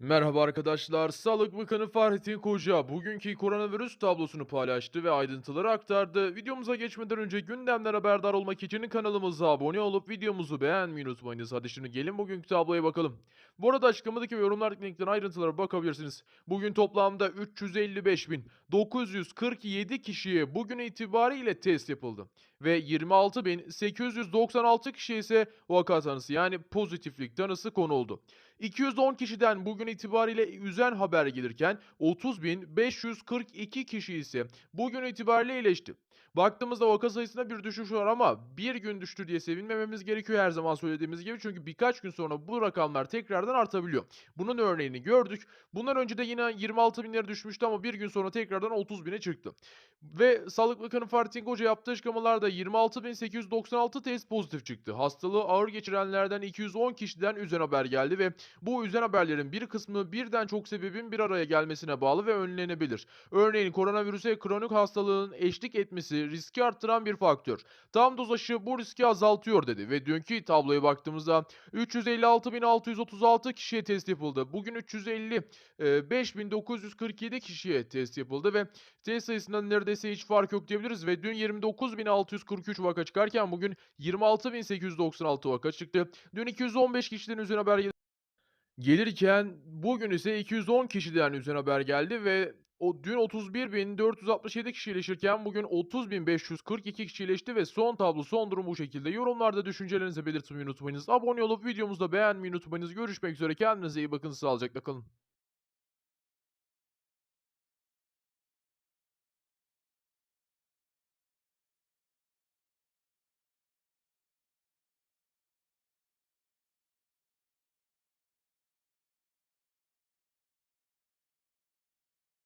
Merhaba arkadaşlar, Sağlık Bakanı Fahrettin Koca bugünkü koronavirüs tablosunu paylaştı ve ayrıntıları aktardı. Videomuza geçmeden önce gündemden haberdar olmak için kanalımıza abone olup videomuzu beğenmeyi unutmayınız. Hadi şimdi gelin bugünkü tabloya bakalım. Bu arada açıklamadaki ve yorumlardaki linkten ayrıntılara bakabilirsiniz. Bugün toplamda 355.947 kişiye bugün itibariyle test yapıldı. Ve 26.896 kişi ise vaka tanısı yani pozitiflik tanısı konuldu. 210 kişiden bugün itibariyle üzen haber gelirken 30.542 kişi ise bugün itibariyle iyileşti. Baktığımızda vaka sayısında bir düşüş var ama bir gün düştü diye sevinmememiz gerekiyor her zaman söylediğimiz gibi. Çünkü birkaç gün sonra bu rakamlar tekrardan artabiliyor. Bunun örneğini gördük. Bundan önce de yine 26 binlere düşmüştü ama bir gün sonra tekrardan 30 bine çıktı. Ve Sağlık Bakanı Fahrettin Koca yaptığı açıklamalarda 26.896 test pozitif çıktı. Hastalığı ağır geçirenlerden 210 kişiden üzen haber geldi ve bu üzen haberlerin bir kısmı birden çok sebebin bir araya gelmesine bağlı ve önlenebilir. Örneğin koronavirüse kronik hastalığın eşlik etmesi riski arttıran bir faktör. Tam doz aşı bu riski azaltıyor dedi ve dünkü tabloya baktığımızda 356.636 kişiye test yapıldı. Bugün 355.947 kişiye test yapıldı ve test sayısından neredeyse hiç fark yok diyebiliriz ve dün 29.643 vaka çıkarken bugün 26.896 vaka çıktı. Dün 215 kişiden üzerine haber geldi. Gelirken bugün ise 210 kişiden üzerine haber geldi ve o dün 31.467 kişi iyileşirken bugün 30.542 kişi iyileşti ve son tablo, son durum bu şekilde. Yorumlarda düşüncelerinizi belirtmeyi unutmayınız. Abone olup videomuzu da beğenmeyi unutmayınız. Görüşmek üzere. Kendinize iyi bakın. Sağlıcakla kalın.